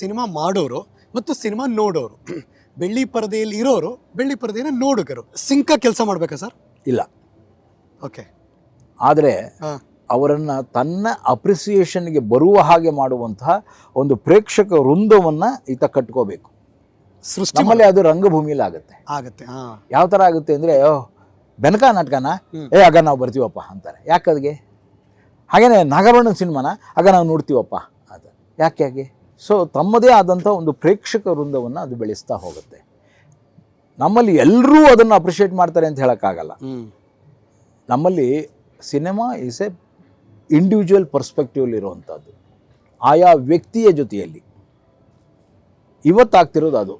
Cinema ಮಾಡೋರು ಮತ್ತು cinema ನೋಡೋರು. ಬೆಳ್ಳಿ ಪರದೆಯಲ್ಲಿ ಇರೋರು ಬೆಳ್ಳಿ ಪರದೆಯನ್ನು ನೋಡುಗರು. ಸಿಂಕ ಕೆಲಸ ಮಾಡಬೇಕಾ ಸರ್? ಇಲ್ಲ. ಓಕೆ. ಆದರೆ ಹಾಂ. ಅವರನ್ನು ತನ್ನ ಅಪ್ರಿಸಿಯೇಷನ್ಗೆ ಬರುವ ಹಾಗೆ ಮಾಡುವಂತಹ ಒಂದು ಪ್ರೇಕ್ಷಕ ವೃಂದವನ್ನು ಈತ ಕಟ್ಕೋಬೇಕು. ಸೃಷ್ಟಿ ನಮ್ಮಲ್ಲಿ ಅದು ರಂಗಭೂಮಿಯಲ್ಲಿ ಆಗುತ್ತೆ. ಆಗುತ್ತೆ ಹಾಂ. ಯಾವ ಥರ ಆಗುತ್ತೆ ಅಂದರೆ ಬೆನಕ ನಾಟಕನ. ಏ ಆಗ ನಾವು ಬರ್ತೀವಪ್ಪ ಅಂತಾರೆ. ಯಾಕೆ ಅದಕ್ಕೆ ಹಾಗೇನೆ ನಾಗಾಭರಣ ಸಿನಿಮಾನ? ಆಗ ನಾವು ನೋಡ್ತೀವಪ್ಪ ಅದು ಯಾಕೆ ಯಾಕೆ ಸೊ ತಮ್ಮದೇ ಆದಂಥ ಒಂದು ಪ್ರೇಕ್ಷಕ ವೃಂದವನ್ನು ಅದು ಬೆಳೆಸ್ತಾ ಹೋಗುತ್ತೆ. ನಮ್ಮಲ್ಲಿ ಎಲ್ಲರೂ ಅದನ್ನು ಅಪ್ರಿಷಿಯೇಟ್ ಮಾಡ್ತಾರೆ ಅಂತ ಹೇಳೋಕ್ಕಾಗಲ್ಲ. ನಮ್ಮಲ್ಲಿ ಸಿನಿಮಾ ಈಸ್ ಎ ಇಂಡಿವಿಜುವಲ್ ಪರ್ಸ್ಪೆಕ್ಟಿವಲ್ಲಿ ಇರುವಂಥದ್ದು ಆಯಾ ವ್ಯಕ್ತಿಯ ಜೊತೆಯಲ್ಲಿ. ಇವತ್ತಾಗ್ತಿರೋದು ಅದು.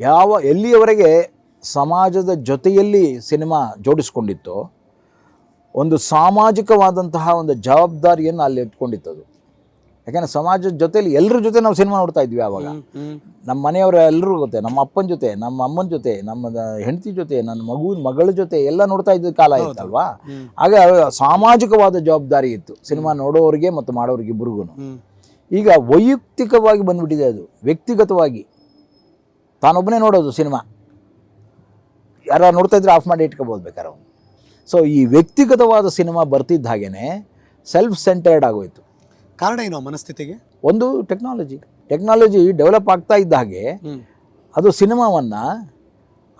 ಯಾವ ಎಲ್ಲಿಯವರೆಗೆ ಸಮಾಜದ ಜೊತೆಯಲ್ಲಿ ಸಿನಿಮಾ ಜೋಡಿಸ್ಕೊಂಡಿತ್ತೋ ಒಂದು ಸಾಮಾಜಿಕವಾದಂತಹ ಒಂದು ಜವಾಬ್ದಾರಿಯನ್ನು ಅಲ್ಲಿ ಇಟ್ಕೊಂಡಿತ್ತದು ಯಾಕಂದರೆ ಸಮಾಜದ ಜೊತೆಲಿ ಎಲ್ಲರ ಜೊತೆ ನಾವು ಸಿನಿಮಾ ನೋಡ್ತಾ ಇದ್ವಿ ಆವಾಗ. ನಮ್ಮ ಮನೆಯವರ ಎಲ್ಲರೂ ಗೊತ್ತೆ ನಮ್ಮ ಅಪ್ಪನ ಜೊತೆ ನಮ್ಮ ಅಮ್ಮನ ಜೊತೆ ನಮ್ಮ ಹೆಂಡತಿ ಜೊತೆ ನನ್ನ ಮಗುವಿನ ಮಗಳ ಜೊತೆ ಎಲ್ಲ ನೋಡ್ತಾ ಇದ್ದ ಕಾಲ ಇತ್ತಲ್ವಾ? ಅಲ್ವಾ ಆಗ ಸಾಮಾಜಿಕವಾದ ಜವಾಬ್ದಾರಿ ಇತ್ತು ಸಿನಿಮಾ ನೋಡೋರಿಗೆ ಮತ್ತು ಮಾಡೋರಿಗೆ ಇಬ್ಬರಿಗೂ ಈಗ ವೈಯಕ್ತಿಕವಾಗಿ ಬಂದ್ಬಿಟ್ಟಿದೆ ಅದು ವ್ಯಕ್ತಿಗತವಾಗಿ. ತಾನೊಬ್ಬನೇ ನೋಡೋದು ಸಿನಿಮಾ. ಯಾರು ನೋಡ್ತಾ ಇದ್ರೆ ಆಫ್ ಮಾಡಿ ಇಟ್ಕೋಬೋದು ಬೇಕಾದ್ರೆ ಅವನು. ಸೊ ಈ ವ್ಯಕ್ತಿಗತವಾದ ಸಿನಿಮಾ ಬರ್ತಿದ್ದ ಹಾಗೇನೆ ಸೆಲ್ಫ್ ಸೆಂಟರ್ಡ್ ಆಗೋಯ್ತು. ಕಾರಣ ಏನು ಆ ಮನಸ್ಥಿತಿಗೆ? ಒಂದು ಟೆಕ್ನಾಲಜಿ ಟೆಕ್ನಾಲಜಿ ಡೆವಲಪ್ ಆಗ್ತಾ ಇದ್ದ ಹಾಗೆ ಅದು ಸಿನಿಮಾವನ್ನು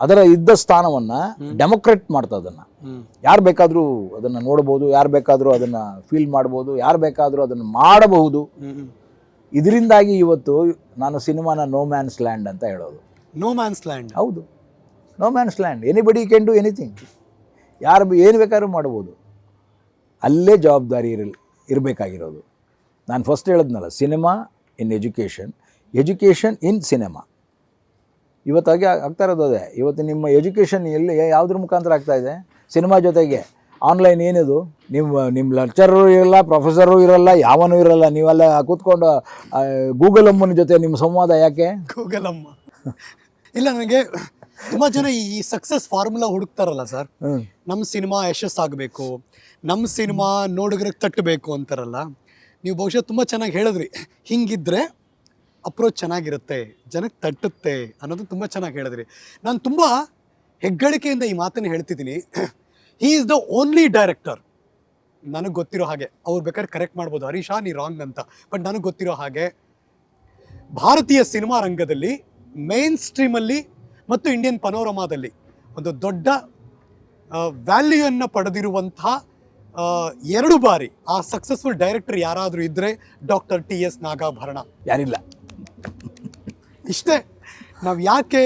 ಅದರ ಇದ್ದ ಸ್ಥಾನವನ್ನು ಡೆಮೊಕ್ರೇಟ್ ಮಾಡ್ತಾ ಅದನ್ನು ಯಾರು ಬೇಕಾದರೂ ಅದನ್ನು ನೋಡ್ಬೋದು ಯಾರು ಬೇಕಾದರೂ ಅದನ್ನು ಫೀಲ್ ಮಾಡ್ಬೋದು ಯಾರು ಬೇಕಾದರೂ ಅದನ್ನು ಮಾಡಬಹುದು. ಇದರಿಂದಾಗಿ ಇವತ್ತು ನಾನು ಸಿನಿಮಾನ ನೋ ಮ್ಯಾನ್ಸ್ ಲ್ಯಾಂಡ್ ಅಂತ ಹೇಳೋದು. ನೋ ಮ್ಯಾನ್ಸ್ ಲ್ಯಾಂಡ್ ಹೌದು. No man's land anybody can do anything ಯಾರು ಏನು ಬೇಕಾದ್ರೂ ಮಾಡ್ಬೋದು. ಅಲ್ಲೇ ಜವಾಬ್ದಾರಿ ಇರಲಿ ಇರಬೇಕಾಗಿರೋದು. ನಾನು ಫಸ್ಟ್ ಹೇಳಿದ್ನಲ್ಲ cinema in education education in cinema ಇವತ್ತಾಗೆ ಆಗ್ತಾ ಇರೋದು ಅದೇ. ಇವತ್ತು ನಿಮ್ಮ ಎಜುಕೇಷನ್ ಎಲ್ಲಿ ಯಾವುದ್ರ ಮುಖಾಂತರ ಆಗ್ತಾ ಇದೆ? ಸಿನಿಮಾ ಜೊತೆಗೆ ಆನ್ಲೈನ್ ಏನಿದು? ನಿಮ್ಮ ನಿಮ್ಮ ಲೆಕ್ಚರರು ಇರಲ್ಲ ಪ್ರೊಫೆಸರು ಇರಲ್ಲ ಯಾವನೂ ಇರಲ್ಲ. ನೀವೆಲ್ಲ ಕೂತ್ಕೊಂಡು ಗೂಗಲ್ ಅಮ್ಮನ ಜೊತೆ ನಿಮ್ಮ ಸಂವಾದ ಯಾಕೆ? ಗೂಗಲ್ ಅಮ್ಮ. ಇಲ್ಲ ನನಗೆ ತುಂಬ ಜನ ಈ ಸಕ್ಸಸ್ ಫಾರ್ಮುಲಾ ಹುಡುಕ್ತಾರಲ್ಲ ಸರ್ ನಮ್ಮ ಸಿನಿಮಾ ಯಶಸ್ಸಾಗಬೇಕು. ನಮ್ಮ ಸಿನಿಮಾ ನೋಡುಗರಿಗೆ ತಟ್ಟಬೇಕು ಅಂತಾರಲ್ಲ. ನೀವು ಬಹುಶಃ ತುಂಬ ಚೆನ್ನಾಗಿ ಹೇಳಿದ್ರಿ. ಹಿಂಗಿದ್ರೆ ಅಪ್ರೋಚ್ ಚೆನ್ನಾಗಿರುತ್ತೆ ಜನಕ್ಕೆ ತಟ್ಟುತ್ತೆ ಅನ್ನೋದು ತುಂಬ ಚೆನ್ನಾಗಿ ಹೇಳಿದ್ರಿ. ನಾನು ತುಂಬ ಹೆಗ್ಗಳಿಕೆಯಿಂದ ಈ ಮಾತನ್ನು ಹೇಳ್ತಿದ್ದೀನಿ. He is the only director ನನಗೆ ಗೊತ್ತಿರೋ ಹಾಗೆ, ಅವ್ರು ಬೇಕಾದ್ರೆ ಕರೆಕ್ಟ್ ಮಾಡ್ಬೋದು. ಹರೀಶಾ ನೀ ರಾಂಗ್ ಅಂತ. ಬಟ್ ನನಗೆ ಗೊತ್ತಿರೋ ಹಾಗೆ, ಭಾರತೀಯ ಸಿನಿಮಾ ರಂಗದಲ್ಲಿ ಮೇನ್ ಸ್ಟ್ರೀಮಲ್ಲಿ ಮತ್ತು ಇಂಡಿಯನ್ ಪನೋರಮಾದಲ್ಲಿ ಒಂದು ದೊಡ್ಡ ವ್ಯಾಲ್ಯೂಯನ್ನು ಪಡೆದಿರುವಂತಹ ಎರಡು ಬಾರಿ ಆ ಸಕ್ಸಸ್ಫುಲ್ ಡೈರೆಕ್ಟರ್ ಯಾರಾದರೂ ಇದ್ದರೆ ಡಾಕ್ಟರ್ ಟಿ ಎಸ್ ನಾಗಾಭರಣ. ಯಾರಿಲ್ಲ. ಇಷ್ಟೇ. ನಾವು ಯಾಕೆ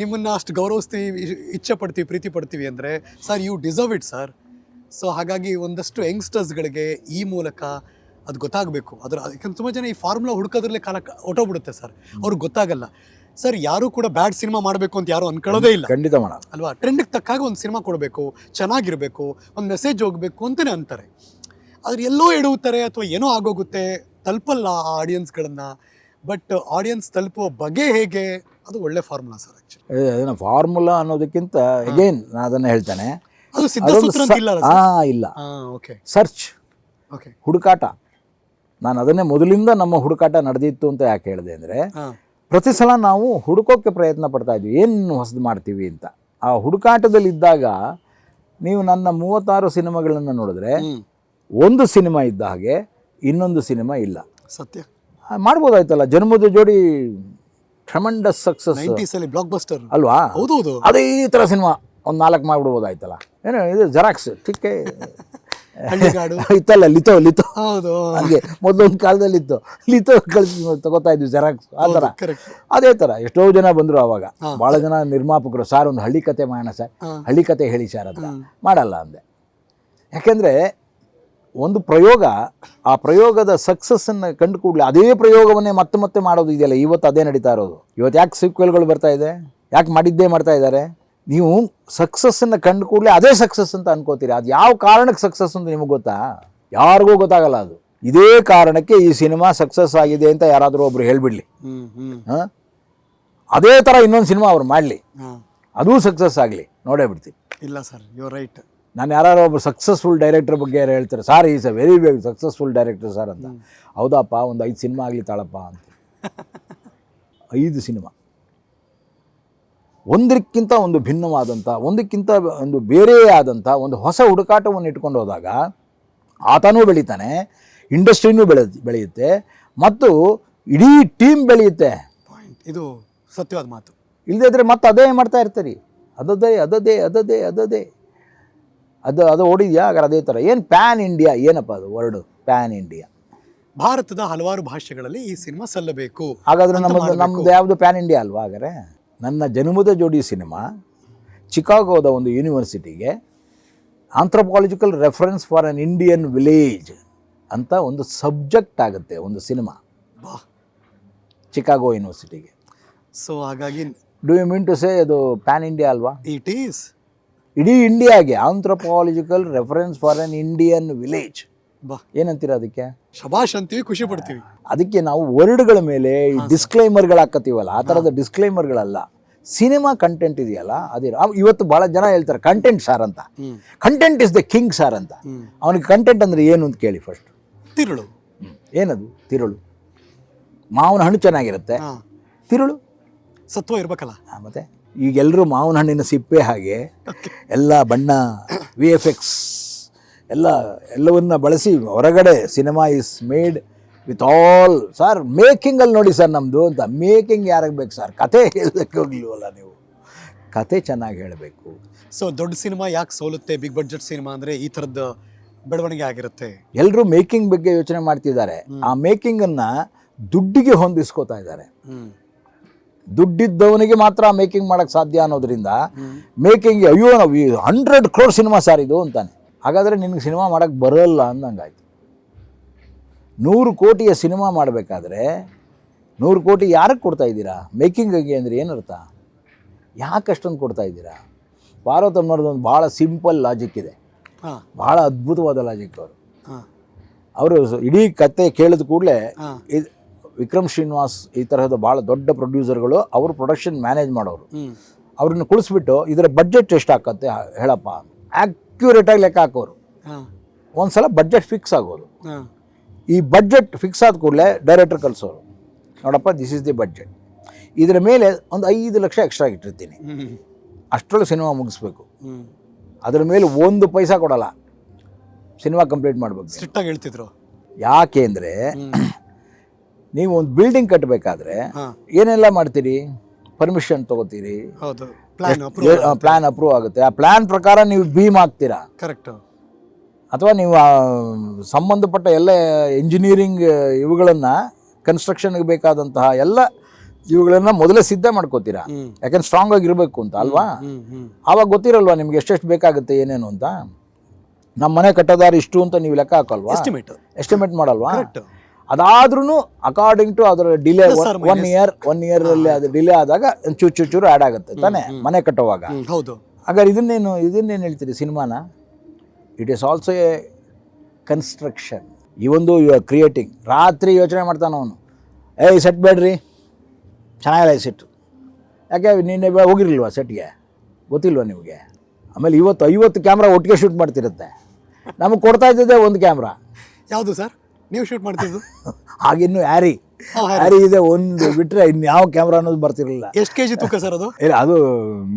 ನಿಮ್ಮನ್ನು ಅಷ್ಟು ಗೌರವಿಸ್ತೀವಿ ಇಚ್ಛೆ ಪಡ್ತೀವಿ ಪ್ರೀತಿ ಪಡ್ತೀವಿ ಅಂದರೆ sir you deserve it sir so ಹಾಗಾಗಿ ಒಂದಷ್ಟು ಯಂಗ್ಸ್ಟರ್ಸ್ಗಳಿಗೆ ಈ ಮೂಲಕ ಅದು ಗೊತ್ತಾಗಬೇಕು. ಅದರ ಯಾಕಂದ್ರೆ ತುಂಬ ಜನ ಈ ಫಾರ್ಮುಲಾ ಹುಡುಕೋದ್ರಲ್ಲೇ ಕಾಲ ಹೊಟ್ಟೋಗ್ಬಿಡುತ್ತೆ ಸರ್ ಅವ್ರಿಗೆ ಗೊತ್ತಾಗಲ್ಲ. ಸರ್ ಯಾರು ಕೂಡ ಬ್ಯಾಡ್ ಸಿನಿಮಾ ಮಾಡಬೇಕು ಅಂತ ಯಾರು ಅನ್ಕೊಳ್ಳೋದೇ ಇಲ್ಲ. ಖಂಡಿತ ಮಾಡ ಅಲ್ವಾ? ಟ್ರೆಂಡಿಗೆ ತಕ್ಕಾಗ ಒಂದು ಸಿನಿಮಾ ಕೊಡಬೇಕು ಚೆನ್ನಾಗಿರಬೇಕು ಒಂದು ಮೆಸೇಜ್ ಹೋಗಬೇಕು ಅಂತಲೇ ಅಂತಾರೆ. ಆದ್ರೆ ಎಲ್ಲೋ ಎಡುತ್ತಾರೆ ಅಥವಾ ಏನೋ ಆಗೋಗುತ್ತೆ ತಲುಪಲ್ಲ ಆ ಆಡಿಯನ್ಸ್ಗಳನ್ನು ಬಟ್ ಆಡಿಯನ್ಸ್ ತಲುಪುವ ಬಗೆ ಹೇಗೆ ಅದು ಒಳ್ಳೆ ಫಾರ್ಮುಲಾ ಸರ್ ಆ್ಯಕ್ಚುಲಿ ಅದನ್ನು ಫಾರ್ಮುಲಾ ಅನ್ನೋದಕ್ಕಿಂತ ಅಗೇನ್ ನಾನು ಅದನ್ನು ಹೇಳ್ತೇನೆ. ಅದು ಸಿದ್ಧಸೂತ್ರ ಅಂತ ಇಲ್ಲ ಆ ಇಲ್ಲ. ಓಕೆ ಸರ್ಚ್ ಓಕೆ ಹುಡುಕಾಟ. ನಾನು ಅದನ್ನೇ ಮೊದಲಿಂದ ನಮ್ಮ ಹುಡುಕಾಟ ನಡೆದಿತ್ತು ಅಂತ ಯಾಕೆ ಹೇಳಿದೆ ಅಂದರೆ ಪ್ರತಿ ಸಲ ನಾವು ಹುಡುಕೋಕ್ಕೆ ಪ್ರಯತ್ನ ಪಡ್ತಾ ಇದ್ವಿ. ಏನು ಹೊಸದು ಮಾಡ್ತೀವಿ? ಅಂತ. ಆ ಹುಡುಕಾಟದಲ್ಲಿದ್ದಾಗ ನೀವು ನನ್ನ ಮೂವತ್ತಾರು ಸಿನಿಮಾಗಳನ್ನು ನೋಡಿದ್ರೆ ಒಂದು ಸಿನಿಮಾ ಇದ್ದ ಹಾಗೆ ಇನ್ನೊಂದು ಸಿನಿಮಾ ಇಲ್ಲ. ಸತ್ಯ. ಮಾಡ್ಬೋದಾಯ್ತಲ್ಲ. ಜನ್ಮದ ಜೋಡಿ ಟ್ರಮಂಡಸ್ ಸಕ್ಸಸ್ ನೈಂಟೀಸಲ್ಲಿ ಬ್ಲಾಕ್ ಬಸ್ಟರ್ ಅಲ್ವಾ? ಹೌದು ಹೌದು ಅದೇ ಥರ ಸಿನಿಮಾ ಒಂದು ನಾಲ್ಕು ಮಾಡಿಬಿಡ್ಬೋದಾಯ್ತಲ್ಲ. ಏನು ಇದು ಜೆರಾಕ್ಸ್ ಟಿಕ್ಕೆ ಹಳ್ಳಿಗಾಡು. ಇತ್ತಲ್ಲ ಲಿತೋ ಲಿತೋ. ಹೌದು. ಹಾಗೆ ಮೊದಲೊಂದು ಕಾಲದಲ್ಲಿ ಇತ್ತು. ಲಿತೋ ಕಳಿಸಿ ತಗೋತಾ ಇದ್ವಿ ಜೆರಾಕ್ಸ್ ಆ ಥರ. ಅದೇ ಥರ ಎಷ್ಟೋ ಜನ ಬಂದರು ಆವಾಗ. ಭಾಳ ಜನ ನಿರ್ಮಾಪಕರು ಸಾರ್ ಒಂದು ಹಳ್ಳಿ ಕತೆ ಮಾಡೋಣ ಸರ್. ಹಳ್ಳಿ ಕತೆ ಹೇಳಿ ಸರ್ ಅಂತ. ಮಾಡಲ್ಲ ಅಂದೆ. ಯಾಕೆಂದರೆ ಒಂದು ಪ್ರಯೋಗ ಆ ಪ್ರಯೋಗದ ಸಕ್ಸಸ್ಸನ್ನು ಕಂಡು ಕೂಡಲೇ ಅದೇ ಪ್ರಯೋಗವನ್ನೇ ಮತ್ತೆ ಮತ್ತೆ ಮಾಡೋದು ಇದೆಯಲ್ಲ ಇವತ್ತು ಅದೇ ನಡೀತಾ ಇರೋದು. ಇವತ್ತು ಯಾಕೆ ಸೀಕ್ವೆಲ್ಗಳು ಬರ್ತಾ ಇದೆ? ಯಾಕೆ ಮಾಡಿದ್ದೇ ಮಾಡ್ತಾ ಇದ್ದಾರೆ? ನೀವು ಸಕ್ಸಸ್ಸನ್ನು ಕಂಡು ಕೂಡಲೇ ಅದೇ ಸಕ್ಸಸ್ ಅಂತ ಅನ್ಕೋತೀರಿ. ಅದು ಯಾವ ಕಾರಣಕ್ಕೆ ಸಕ್ಸಸ್ ಅಂತ ನಿಮಗೆ ಗೊತ್ತಾ? ಯಾರಿಗೂ ಗೊತ್ತಾಗಲ್ಲ ಅದು. ಇದೇ ಕಾರಣಕ್ಕೆ ಈ ಸಿನಿಮಾ ಸಕ್ಸಸ್ ಆಗಿದೆ ಅಂತ ಯಾರಾದರೂ ಒಬ್ರು ಹೇಳಿಬಿಡ್ಲಿ. ಹಾಂ? ಅದೇ ಥರ ಇನ್ನೊಂದು ಸಿನಿಮಾ ಅವ್ರು ಮಾಡಲಿ. ಅದೂ ಸಕ್ಸಸ್ ಆಗಲಿ. ನೋಡೇ ಬಿಡ್ತೀನಿ. ಇಲ್ಲ ಸರ್ ಯು ರೈಟ್ ನಾನು ಯಾರು ಒಬ್ಬರು ಸಕ್ಸಸ್ಫುಲ್ ಡೈರೆಕ್ಟರ್ ಬಗ್ಗೆ ಯಾರು ಹೇಳ್ತಾರೆ sir is a very very successful director sir ಅಂತ. ಹೌದಪ್ಪ ಒಂದು ಐದು ಸಿನಿಮಾ ಆಗಲಿ ತಾಳಪ್ಪ ಅಂತ. ಐದು ಸಿನಿಮಾ. ಒಂದಕ್ಕಿಂತ ಒಂದು ಭಿನ್ನವಾದಂಥ ಒಂದಕ್ಕಿಂತ ಒಂದು ಬೇರೆಯೇ ಆದಂಥ ಒಂದು ಹೊಸ ಹುಡುಕಾಟವನ್ನು ಇಟ್ಕೊಂಡು ಹೋದಾಗ ಆತನೂ ಬೆಳೀತಾನೆ ಇಂಡಸ್ಟ್ರಿನೂ ಬೆಳೆ ಬೆಳೆಯುತ್ತೆ ಮತ್ತು ಇಡೀ ಟೀಮ್ ಬೆಳೆಯುತ್ತೆ. ಪಾಯಿಂಟ್. ಇದು ಸತ್ಯವಾದ ಮಾತು. ಇಲ್ಲದಿದ್ದರೆ ಮತ್ತೆ ಅದೇ ಮಾಡ್ತಾ ಇರ್ತೀರಿ. ಅದದೇ ಅದದೇ ಅದದೇ ಅದದೇ. ಅದು ಅದು ಓಡಿದೆಯಾ? ಹಾಗಾದ್ರೆ ಅದೇ ಥರ. ಏನು ಪ್ಯಾನ್ ಇಂಡಿಯಾ? ಏನಪ್ಪ ಅದು ವರ್ಡು ಪ್ಯಾನ್ ಇಂಡಿಯಾ. ಭಾರತದ ಹಲವಾರು ಭಾಷೆಗಳಲ್ಲಿ ಈ ಸಿನಿಮಾ ಸಲ್ಲಬೇಕು ಹಾಗಾದ್ರೆ ನಮ್ಮದು. ನಮ್ಮದು ಯಾವುದು ಪ್ಯಾನ್ ಇಂಡಿಯಾ ಅಲ್ವಾ ಹಾಗಾದ್ರೆ? ನನ್ನ ಜನ್ಮದ ಜೋಡಿ ಸಿನಿಮಾ ಚಿಕಾಗೋದ ಒಂದು ಯೂನಿವರ್ಸಿಟಿಗೆ anthropological reference for an Indian village ಅಂತ ಒಂದು ಸಬ್ಜೆಕ್ಟ್ ಆಗುತ್ತೆ ಒಂದು ಸಿನಿಮಾ. ಬಾ ಚಿಕಾಗೋ ಯೂನಿವರ್ಸಿಟಿಗೆ. ಸೊ ಹಾಗಾಗಿ do you mean to say ಅದು ಪ್ಯಾನ್ ಇಂಡಿಯಾ ಅಲ್ವಾ? ಇಟ್ ಈಸ್ ಇಡೀ ಇಂಡಿಯಾಗೆ anthropological reference for an Indian village ಬಾ ಏನಂತೀರ ಅದಕ್ಕೆ? ಶಬಾಷ್ ಅಂತೀವಿ ಖುಷಿ ಪಡ್ತೀವಿ. ಅದಕ್ಕೆ ನಾವು ವರ್ಡ್ಗಳ ಮೇಲೆ ಈ ಡಿಸ್ಕ್ಲೈಮರ್ಗಳು ಹಾಕತ್ತೀವಲ್ಲ ಆ ಥರದ ಡಿಸ್ಕ್ಲೈಮರ್ಗಳಲ್ಲ ಸಿನಿಮಾ ಕಂಟೆಂಟ್ ಇದೆಯಲ್ಲ ಅದೇ ಇವತ್ತು ಭಾಳ ಜನ ಹೇಳ್ತಾರೆ ಕಂಟೆಂಟ್ ಸಾರ್ ಅಂತ. Content is the king sir ಅಂತ. ಅವನಿಗೆ ಕಂಟೆಂಟ್ ಅಂದರೆ ಏನು ಅಂತ ಕೇಳಿ ಫಸ್ಟ್ ತಿರುಳು. ಏನದು? ತಿರುಳು. ಮಾವಿನ ಹಣ್ಣು ಚೆನ್ನಾಗಿರುತ್ತೆ. ತಿರುಳು. ಸತ್ವ ಇರ್ಬೇಕಲ್ಲ. ಮತ್ತೆ? ಈಗೆಲ್ಲರೂ ಮಾವಿನ ಹಣ್ಣಿನ ಸಿಪ್ಪೆ ಹಾಗೆ ಎಲ್ಲ ಬಣ್ಣ ವಿ ಎಫ್ ಎಕ್ಸ್ ಎಲ್ಲ ಎಲ್ಲವನ್ನ ಬಳಸಿ ಹೊರಗಡೆ cinema is made with all sir ಮೇಕಿಂಗಲ್ಲಿ ನೋಡಿ ಸರ್ ನಮ್ಮದು ಅಂತ. ಮೇಕಿಂಗ್ ಯಾರಿಗೆ ಬೇಕು ಸರ್ ಕತೆ ಹೇಳಕ್ಕೆ ಹೋಗ್ಲಿವಲ್ಲ ನೀವು? ಕತೆ ಚೆನ್ನಾಗಿ ಹೇಳಬೇಕು. ಸೊ ದೊಡ್ಡ ಸಿನಿಮಾ ಯಾಕೆ ಸೋಲುತ್ತೆ? ಬಿಗ್ ಬಡ್ಜೆಟ್ ಸಿನಿಮಾ ಅಂದ್ರೆ ಈ ಥರದ ಬೆಳವಣಿಗೆ ಆಗಿರುತ್ತೆ. ಎಲ್ಲರೂ ಮೇಕಿಂಗ್ ಬಗ್ಗೆ ಯೋಚನೆ ಮಾಡ್ತಿದ್ದಾರೆ. ಆ ಮೇಕಿಂಗನ್ನು ದುಡ್ಡಿಗೆ ಹೊಂದಿಸ್ಕೋತಾ ಇದ್ದಾರೆ. ದುಡ್ಡಿದ್ದವನಿಗೆ ಮಾತ್ರ ಮೇಕಿಂಗ್ ಮಾಡೋಕ್ಕೆ ಸಾಧ್ಯ ಅನ್ನೋದ್ರಿಂದ ಮೇಕಿಂಗ್ ಅಯ್ಯೋ ನಾವು ಹಂಡ್ರೆಡ್ ಕ್ರೋರ್ ಸಿನಿಮಾ ಸರ್ ಇದು ಅಂತಾನೆ. ಹಾಗಾದರೆ ನಿನಗೆ ಸಿನಿಮಾ ಮಾಡೋಕ್ಕೆ ಬರೋಲ್ಲ ಅಂದಂಗಾಯ್ತು. ನೂರು ಕೋಟಿಯ ಸಿನಿಮಾ ಮಾಡಬೇಕಾದ್ರೆ ನೂರು ಕೋಟಿ ಯಾರಿಗೆ ಕೊಡ್ತಾ ಇದ್ದೀರಾ? ಮೇಕಿಂಗಿಗೆ ಅಂದರೆ ಏನರ್ಥ ಯಾಕೆ ಅಷ್ಟೊಂದು ಕೊಡ್ತಾ ಇದ್ದೀರಾ? ಪಾರ್ವತಮ್ಮನವ್ರದ್ದು ಒಂದು ಭಾಳ ಸಿಂಪಲ್ ಲಾಜಿಕ್ ಇದೆ. ಹಾ. ಭಾಳ ಅದ್ಭುತವಾದ ಲಾಜಿಕ್ ಅವರು. ಅವರು ಇಡೀ ಕತೆ ಕೇಳಿದ ಕೂಡಲೇ ವಿಕ್ರಮ್ ಶ್ರೀನಿವಾಸ್ ಈ ತರಹದ ಭಾಳ ದೊಡ್ಡ ಪ್ರೊಡ್ಯೂಸರ್ಗಳು ಅವರು ಪ್ರೊಡಕ್ಷನ್ ಮ್ಯಾನೇಜ್ ಮಾಡೋರು. ಅವ್ರನ್ನ ಕುಳಿಸ್ಬಿಟ್ಟು ಇದರ ಬಡ್ಜೆಟ್ ಎಷ್ಟು ಹಾಕತ್ತೆ ಹೇಳಪ್ಪ. ಆ್ಯಕ್ಯುರೇಟಾಗಿ ಲೆಕ್ಕ ಹಾಕೋರು. ಒಂದು ಸಲ ಬಡ್ಜೆಟ್ ಫಿಕ್ಸ್ ಆಗೋದು. ಈ ಬಜೆಟ್ ಫಿಕ್ಸ್ ಆದ ಕೂಡಲೇ ಡೈರೆಕ್ಟರ್ ಕಳಿಸೋರು. ನೋಡಪ್ಪ ದಿಸ್ ಇಸ್ ದಿ ಬಜೆಟ್ ಇದರ ಮೇಲೆ ಒಂದು ಐದು ಲಕ್ಷ ಎಕ್ಸ್ಟ್ರಾ ಇಟ್ಟಿರ್ತೀನಿ. ಅಷ್ಟರಲ್ಲಿ ಅಷ್ಟರೊಳಗೆ ಸಿನಿಮಾ ಮುಗಿಸ್ಬೇಕು ಅದರ ಮೇಲೆ ಒಂದು ಪೈಸಾ ಕೊಡಲ್ಲ. ಸಿನಿಮಾ ಕಂಪ್ಲೀಟ್ ಮಾಡಬೇಕು. ಸ್ಟ್ರಿಕ್ಟಾಗಿ ಹೇಳ್ತಿದ್ರು. ಯಾಕೆ ಅಂದರೆ ನೀವು ಒಂದು ಬಿಲ್ಡಿಂಗ್ ಕಟ್ಟಬೇಕಾದ್ರೆ ಏನೆಲ್ಲ ಮಾಡ್ತೀರಿ? ಪರ್ಮಿಷನ್ ತೊಗೋತೀರಿ? ಹೌದು. ಪ್ಲಾನ್ ಅಪ್ರೂವ್ ಆಗುತ್ತೆ. ಆ ಪ್ಲಾನ್ ಪ್ರಕಾರ ನೀವು ಬೀಮ್ ಹಾಕ್ತೀರಾ ಕರೆಕ್ಟ್ ಅಥವಾ ನೀವು ಸಂಬಂಧಪಟ್ಟ ಎಲ್ಲ ಇಂಜಿನಿಯರಿಂಗ್ ಇವುಗಳನ್ನು ಕನ್ಸ್ಟ್ರಕ್ಷನ್ಗೆ ಬೇಕಾದಂತಹ ಎಲ್ಲ ಇವುಗಳನ್ನ ಮೊದಲೇ ಸಿದ್ಧ ಮಾಡ್ಕೋತೀರಾ? ಯಾಕಂದ್ರೆ ಸ್ಟ್ರಾಂಗ್ ಆಗಿರಬೇಕು ಅಂತ ಅಲ್ವಾ? ಆವಾಗ ಗೊತ್ತಿರಲ್ವಾ ನಿಮ್ಗೆ ಎಷ್ಟೆಷ್ಟು ಬೇಕಾಗುತ್ತೆ ಏನೇನು ಅಂತ? ನಮ್ಮ ಮನೆ ಕಟ್ಟೋದಾರ ಇಷ್ಟು ಅಂತ ನೀವು ಲೆಕ್ಕ ಹಾಕಲ್ವಾ? ಎಸ್ಟಿಮೇಟ್ ಎಸ್ಟಿಮೇಟ್ ಮಾಡಲ್ವಾ? ಕರೆಕ್ಟ್ ಅದಾದ್ರೂ ಅಕಾರ್ಡಿಂಗ್ ಟು ಅದರ delay one year one year ಅಲ್ಲಿ ಇಯರಲ್ಲಿ ಅದು ಡಿಲೇ ಆದಾಗ ಚೂರು ಚೂರು ಚೂರು ಆ್ಯಡ್ ಆಗುತ್ತೆ ತಾನೇ ಮನೆ ಕಟ್ಟುವಾಗ. ಹೌದು. ಹಾಗಾದ್ರೆ ಇದನ್ನೇನು ಇದನ್ನೇನು ಹೇಳ್ತೀರಿ ಸಿನಿಮಾನ? It is also a construction ಈ ಒಂದು ಯು ಆರ್ ಕ್ರಿಯೇಟಿಂಗ್ ರಾತ್ರಿ ಯೋಚನೆ ಮಾಡ್ತಾನೆ ಅವನು. ಏಯ್ ಸೆಟ್ ಬೇಡ್ರಿ. ಚೆನ್ನಾಗಿಲ್ಲ ಈ ಸೆಟ್ಟು ಯಾಕೆ ನಿನ್ನೆ ಹೋಗಿರ್ಲಿಲ್ವಾ ಸೆಟ್ಗೆ ಗೊತ್ತಿಲ್ವಾ ನಿಮಗೆ? ಆಮೇಲೆ ಇವತ್ತು ಐವತ್ತು ಕ್ಯಾಮ್ರಾ ಒಟ್ಟಿಗೆ ಶೂಟ್ ಮಾಡ್ತಿರುತ್ತೆ. ನಮಗೆ ಕೊಡ್ತಾ ಇದ್ದಿದ್ದೆ ಒಂದು ಕ್ಯಾಮ್ರಾ ಯಾವುದು ಸರ್ ನೀವು ಶೂಟ್ ಮಾಡ್ತಿದ್ದು ಆಗಿನ್ನು ಹ್ಯಾರಿ. ಹ್ಯಾರಿ. ಇದೆ ಒಂದು ಬಿಟ್ಟರೆ ಇನ್ನು ಯಾವ ಕ್ಯಾಮ್ರಾ ಅನ್ನೋದು ಬರ್ತಿರಲಿಲ್ಲ. ಎಷ್ಟು ಕೆಜಿ ತೂಕ ಸರ್ ಅದು? ಇಲ್ಲ ಅದು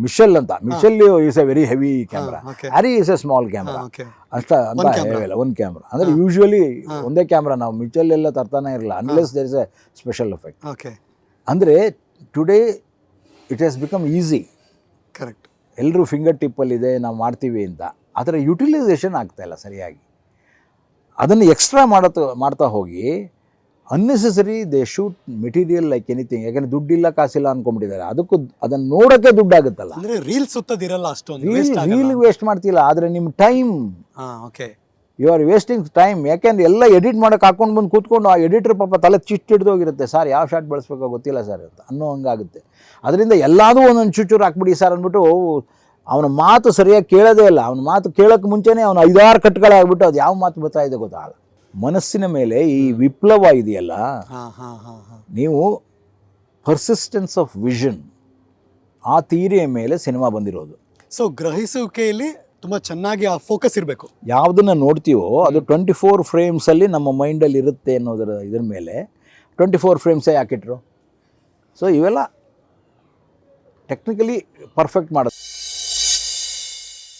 ಮಿಶೆಲ್ ಅಂತ. Mitchell is a very heavy camera okay. Arri is a small camera okay ಅಷ್ಟ ಅಂತ ಹೇಳಿಲ್ಲ ಒಂದು ಕ್ಯಾಮ್ರಾ ಅಂದರೆ ಯೂಶ್ವಲಿ ಒಂದೇ ಕ್ಯಾಮ್ರಾ ನಾವು ಮಿಚಲ್ ಎಲ್ಲ ತರ್ತಾನೆ ಇರಲ್ಲ unless there is a special effect okay ಅಂದರೆ today it has become easy correct ಎಲ್ಲರೂ ಫಿಂಗರ್ ಟಿಪ್ಪಲ್ಲಿದೆ ನಾವು ಮಾಡ್ತೀವಿ ಅಂತ. ಅದರ ಯುಟಿಲೈಸೇಷನ್ ಆಗ್ತಾ ಇಲ್ಲ ಸರಿಯಾಗಿ. ಅದನ್ನು ಎಕ್ಸ್ಟ್ರಾ ಮಾಡತ್ತ ಮಾಡ್ತಾ ಹೋಗಿ unnecessary they shoot material like anything ಯಾಕೆಂದ್ರೆ ದುಡ್ಡಿಲ್ಲ ಕಾಸಿಲ್ಲ ಅನ್ಕೊಂಡ್ಬಿಟ್ಟಿದ್ದಾರೆ. ಅದಕ್ಕೂ ಅದನ್ನು ನೋಡೋಕ್ಕೆ ದುಡ್ಡಾಗುತ್ತಲ್ಲ. ಅಂದ್ರೆ ರೀಲ್ ಸುತ್ತದಿರಲ್ಲ ಅಷ್ಟೊಂದು ರೀಲ್ ಆಗಲ್ಲ. ರೀಲ್ ವೇಸ್ಟ್ ಮಾಡ್ತಿಲ್ಲ ಆದರೆ ನಿಮ್ಮ ಟೈಮ್ ಹಾ okay you are wasting time ಯಾಕೆಂದ್ರೆ ಎಲ್ಲ ಎಡಿಟ್ ಮಾಡೋಕೆ ಹಾಕೊಂಡು ಬಂದು ಕೂತ್ಕೊಂಡು ಆ ಎಡಿಟರ್ ಪಾಪ ತಲೆ ಚಿಟ್ಟು ಹಿಡ್ದೋಗಿರುತ್ತೆ ಸರ್ ಯಾವ ಶಾರ್ಟ್ ಬಳಸ್ಬೇಕೋ ಗೊತ್ತಿಲ್ಲ ಸರ್ ಅಂತ ಅನ್ನೋ ಹಂಗಾಗುತ್ತೆ. ಅದರಿಂದ ಎಲ್ಲಾದರೂ ಒಂದೊಂದು ಚುಚ್ಚೂರು ಹಾಕ್ಬಿಡಿ ಸರ್ ಅಂದ್ಬಿಟ್ಟು ಅವನ ಮಾತು ಸರಿಯಾಗಿ ಕೇಳೋದೇ ಇಲ್ಲ. ಅವನ ಮಾತು ಕೇಳೋಕ್ಕೆ ಮುಂಚೆನೇ ಅವನು ಐದಾರು ಕಟ್ಗಳೇ ಆಗ್ಬಿಟ್ಟು ಅದು ಯಾವ ಮಾತು ಬರ್ತಾ ಇದೆ ಗೊತ್ತಾಗಲ್ಲ ಮನಸ್ಸಿನ ಮೇಲೆ ಈ ವಿಪ್ಲವ ಇದೆಯಲ್ಲ? ನೀವು ಪರ್ಸಿಸ್ಟೆನ್ಸ್ ಆಫ್ ವಿಷನ್ ಆ ತೀರಿಯ ಮೇಲೆ ಸಿನಿಮಾ ಬಂದಿರೋದು. ಸೊ ಗ್ರಹಿಸುವಿಕೆಯಲ್ಲಿ ತುಂಬ ಚೆನ್ನಾಗಿ ಆ ಫೋಕಸ್ ಇರಬೇಕು. ಯಾವುದನ್ನು ನೋಡ್ತೀವೋ ಅದು ಟ್ವೆಂಟಿ ಫೋರ್ ಫ್ರೇಮ್ಸಲ್ಲಿ ನಮ್ಮ ಮೈಂಡಲ್ಲಿ ಇರುತ್ತೆ ಅನ್ನೋದರ ಇದ್ರ ಮೇಲೆ ಟ್ವೆಂಟಿ ಫೋರ್ ಫ್ರೇಮ್ಸೇ ಯಾಕಿಟ್ರು ಸೊ ಇವೆಲ್ಲ ಟೆಕ್ನಿಕಲಿ ಪರ್ಫೆಕ್ಟ್ ಮಾಡೋದು